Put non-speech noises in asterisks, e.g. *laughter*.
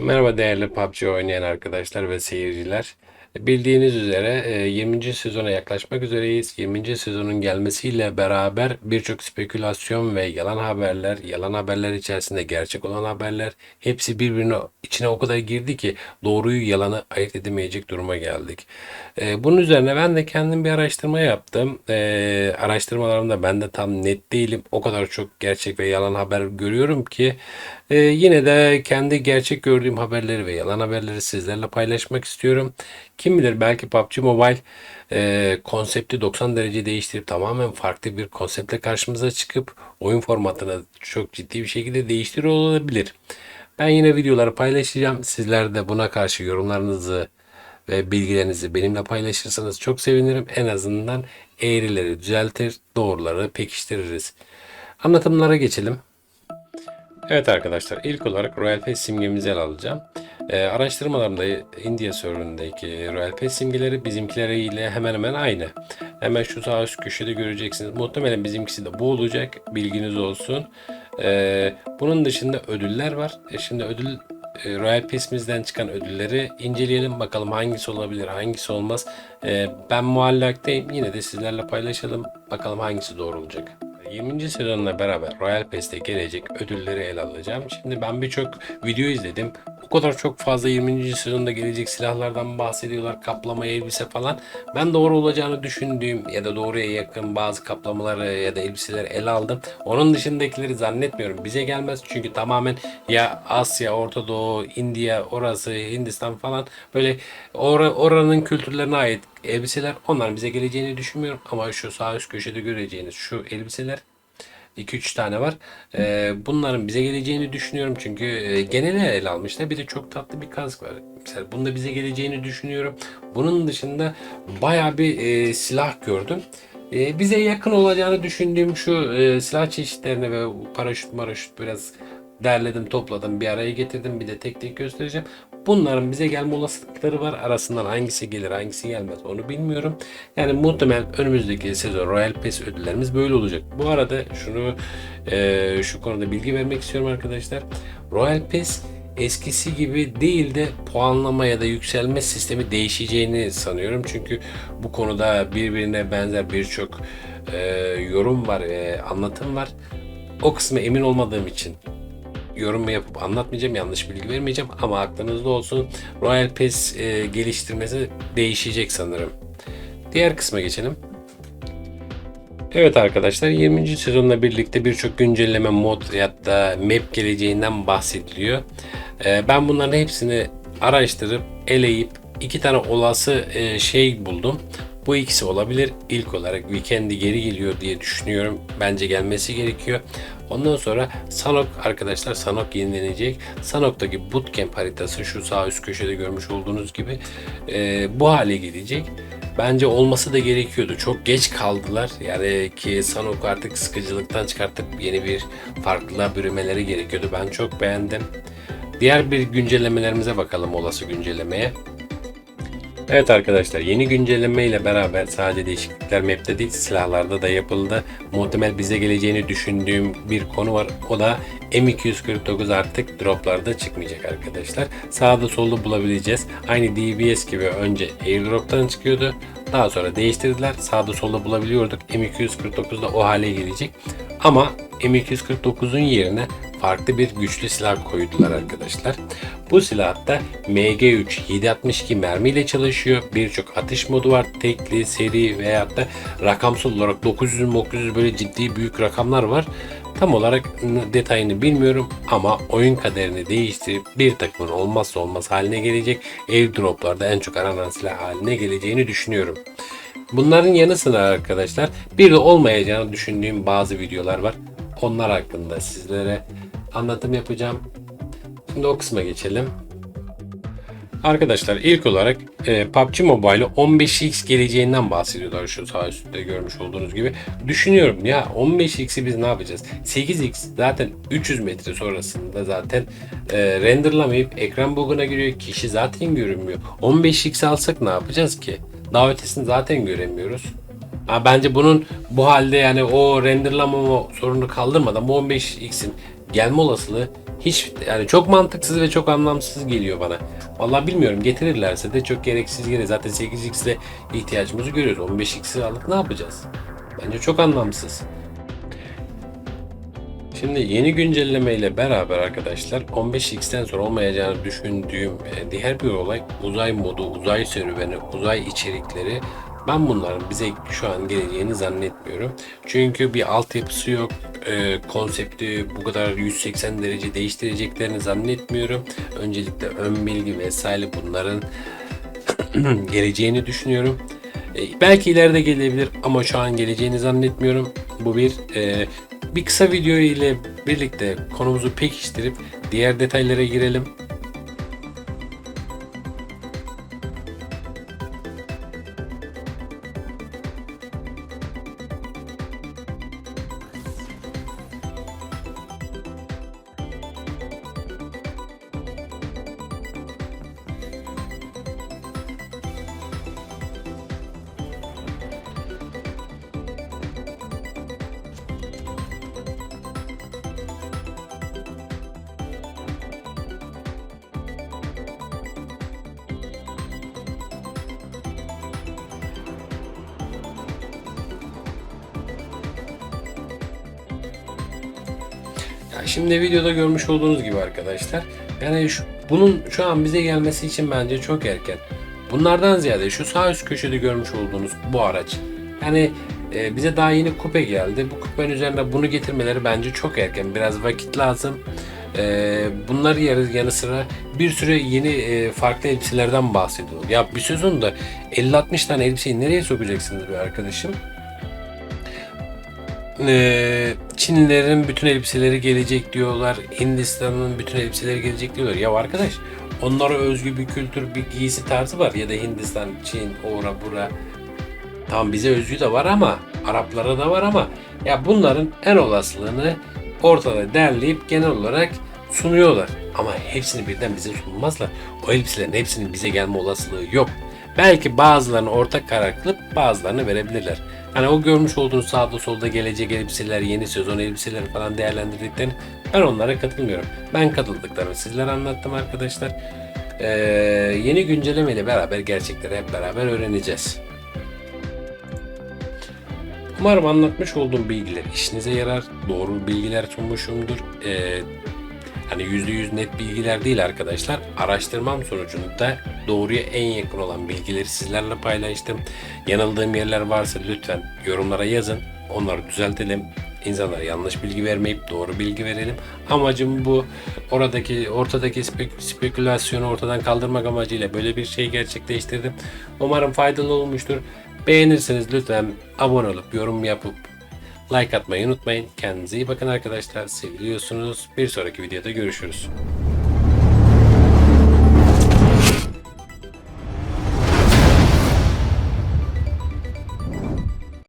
Merhaba değerli PUBG oynayan arkadaşlar ve seyirciler. Bildiğiniz üzere e, 20. sezona yaklaşmak üzereyiz. 20. sezonun gelmesiyle beraber birçok spekülasyon ve yalan haberler, yalan haberler içerisinde gerçek olan haberler hepsi birbirine içine o kadar girdi ki doğruyu yalanı ayırt edemeyecek duruma geldik. E, Bunun üzerine ben de kendim bir araştırma yaptım. E, Araştırmalarımda ben de tam net değilim. O kadar çok gerçek ve yalan haber görüyorum ki e, yine de kendi gerçek gördüğüm haberleri ve yalan haberleri sizlerle paylaşmak istiyorum. Kim bilir belki PUBG Mobile e, konsepti 90 derece değiştirip tamamen farklı bir konseptle karşımıza çıkıp oyun formatını çok ciddi bir şekilde değiştiriyor olabilir. Ben yine videoları paylaşacağım. Sizler de buna karşı yorumlarınızı ve bilgilerinizi benimle paylaşırsanız çok sevinirim. En azından eğrileri düzeltir, doğruları pekiştiririz. Anlatımlara geçelim. Evet arkadaşlar ilk olarak Royal Pass simgemizi alacağım. Ee, araştırmalarımda India serverındaki Royal Pass simgeleri bizimkileriyle hemen hemen aynı. Hemen şu sağ üst köşede göreceksiniz. Muhtemelen bizimkisi de bu olacak. Bilginiz olsun. Ee, bunun dışında ödüller var. E, şimdi ödül e, Royal Pass'imizden çıkan ödülleri inceleyelim. Bakalım hangisi olabilir, hangisi olmaz. Ee, ben muallaktayım. Yine de sizlerle paylaşalım. Bakalım hangisi doğru olacak. 20. sezonla beraber Royal Pass'te gelecek ödülleri ele alacağım. Şimdi ben birçok video izledim. O kadar çok fazla 20. sezonda gelecek silahlardan bahsediyorlar. Kaplama elbise falan. Ben doğru olacağını düşündüğüm ya da doğruya yakın bazı kaplamaları ya da elbiseleri ele aldım. Onun dışındakileri zannetmiyorum. Bize gelmez çünkü tamamen ya Asya, Orta Doğu, India, orası, Hindistan falan böyle or- oranın kültürlerine ait elbiseler onlar bize geleceğini düşünmüyorum. Ama şu sağ üst köşede göreceğiniz şu elbiseler 2-3 tane var. Ee, bunların bize geleceğini düşünüyorum çünkü e, geneli ele almışlar. Bir de çok tatlı bir kask var. Mesela bunda bize geleceğini düşünüyorum. Bunun dışında baya bir e, silah gördüm. E, bize yakın olacağını düşündüğüm şu e, silah çeşitlerini ve paraşüt maraşüt biraz derledim topladım bir araya getirdim bir de tek tek göstereceğim. Bunların bize gelme olasılıkları var. Arasından hangisi gelir hangisi gelmez onu bilmiyorum. Yani muhtemelen önümüzdeki sezon Royal Pass ödüllerimiz böyle olacak. Bu arada şunu e, şu konuda bilgi vermek istiyorum arkadaşlar. Royal Pass eskisi gibi değil de puanlama ya da yükselme sistemi değişeceğini sanıyorum. Çünkü bu konuda birbirine benzer birçok e, yorum var, e, anlatım var. O kısmı emin olmadığım için yorum yapıp anlatmayacağım, yanlış bilgi vermeyeceğim ama aklınızda olsun. Royal Pass e, geliştirmesi değişecek sanırım. Diğer kısma geçelim. Evet arkadaşlar 20. sezonla birlikte birçok güncelleme mod ya da map geleceğinden bahsediliyor. Ee, ben bunların hepsini araştırıp eleyip iki tane olası e, şey buldum. Bu ikisi olabilir. İlk olarak Weekend'i geri geliyor diye düşünüyorum. Bence gelmesi gerekiyor. Ondan sonra Sanok arkadaşlar Sanok yenilenecek. Sanok'taki bootcamp haritası şu sağ üst köşede görmüş olduğunuz gibi e, bu hale gelecek. Bence olması da gerekiyordu. Çok geç kaldılar. Yani ki Sanok artık sıkıcılıktan çıkartıp yeni bir farklılığa bürümeleri gerekiyordu. Ben çok beğendim. Diğer bir güncellemelerimize bakalım olası güncellemeye. Evet arkadaşlar yeni güncelleme ile beraber sadece değişiklikler map'te değil silahlarda da yapıldı. Muhtemel bize geleceğini düşündüğüm bir konu var. O da M249 artık droplarda çıkmayacak arkadaşlar. Sağda solda bulabileceğiz. Aynı DBS gibi önce airdrop'tan çıkıyordu. Daha sonra değiştirdiler. Sağda solda bulabiliyorduk. M249 da o hale gelecek. Ama M249'un yerine farklı bir güçlü silah koydular arkadaşlar. Bu silahta MG3 762 mermiyle çalışıyor. Birçok atış modu var. Tekli, seri veyahut da rakamsal olarak 900 900 böyle ciddi büyük rakamlar var. Tam olarak detayını bilmiyorum ama oyun kaderini değiştirip bir takımın olmazsa olmaz haline gelecek airdroplarda en çok aranan silah haline geleceğini düşünüyorum. Bunların yanı sıra arkadaşlar bir de olmayacağını düşündüğüm bazı videolar var. Onlar hakkında sizlere anlatım yapacağım. Şimdi o kısma geçelim. Arkadaşlar ilk olarak e, PUBG Mobile'e 15x geleceğinden bahsediyorlar şu sağ üstte görmüş olduğunuz gibi. Düşünüyorum ya 15x'i biz ne yapacağız? 8x zaten 300 metre sonrasında zaten e, renderlamayıp ekran bug'una giriyor. Kişi zaten görünmüyor. 15x alsak ne yapacağız ki? Daha ötesini zaten göremiyoruz. Ha, bence bunun bu halde yani o renderlamama sorunu kaldırmadan bu 15x'in gelme olasılığı hiç yani çok mantıksız ve çok anlamsız geliyor bana. Vallahi bilmiyorum getirirlerse de çok gereksiz gene zaten 8x'de ihtiyacımızı görüyoruz. 15x'i alıp ne yapacağız? Bence çok anlamsız. Şimdi yeni güncelleme ile beraber arkadaşlar 15x'ten sonra olmayacağını düşündüğüm e, diğer bir olay uzay modu, uzay serüveni, uzay içerikleri. Ben bunların bize şu an geleceğini zannetmiyorum. Çünkü bir altyapısı yok. E, konsepti bu kadar 180 derece değiştireceklerini zannetmiyorum. Öncelikle ön bilgi vesaire bunların *clears throat* geleceğini düşünüyorum. E, belki ileride gelebilir ama şu an geleceğini zannetmiyorum. Bu bir e, bir kısa video ile birlikte konumuzu pekiştirip diğer detaylara girelim. Şimdi videoda görmüş olduğunuz gibi arkadaşlar yani şu, bunun şu an bize gelmesi için bence çok erken. Bunlardan ziyade şu sağ üst köşede görmüş olduğunuz bu araç. Yani e, bize daha yeni kupe geldi. Bu kupenin üzerinde bunu getirmeleri bence çok erken. Biraz vakit lazım. E, bunlar yarı yanı sıra bir sürü yeni e, farklı elbiselerden bahsediyor. Ya bir sezonda 50-60 tane elbiseyi nereye sokacaksınız be arkadaşım? Ee, Çinlilerin bütün elbiseleri gelecek diyorlar. Hindistan'ın bütün elbiseleri gelecek diyorlar. Ya arkadaş onlara özgü bir kültür, bir giysi tarzı var. Ya da Hindistan, Çin, ora bura. Tamam bize özgü de var ama Araplara da var ama ya bunların en olasılığını ortada derleyip genel olarak sunuyorlar. Ama hepsini birden bize sunmazlar. O elbiselerin hepsinin bize gelme olasılığı yok. Belki bazılarını ortak karar kılıp bazılarını verebilirler. Hani o görmüş olduğunuz sağda solda gelecek elbiseler, yeni sezon elbiseleri falan değerlendirdiklerini ben onlara katılmıyorum. Ben katıldıklarımı sizlere anlattım arkadaşlar. Ee, yeni güncelleme beraber gerçekleri hep beraber öğreneceğiz. Umarım anlatmış olduğum bilgiler işinize yarar. Doğru bilgiler sunmuşumdur. Ee, hani %100 net bilgiler değil arkadaşlar. Araştırmam sonucunda doğruya en yakın olan bilgileri sizlerle paylaştım. Yanıldığım yerler varsa lütfen yorumlara yazın. Onları düzeltelim. İnsanlara yanlış bilgi vermeyip doğru bilgi verelim. Amacım bu. Oradaki ortadaki spek- spekülasyonu ortadan kaldırmak amacıyla böyle bir şey gerçekleştirdim. Umarım faydalı olmuştur. Beğenirseniz lütfen abone olup yorum yapıp like atmayı unutmayın. Kendinize iyi bakın arkadaşlar. Seviliyorsunuz. Bir sonraki videoda görüşürüz.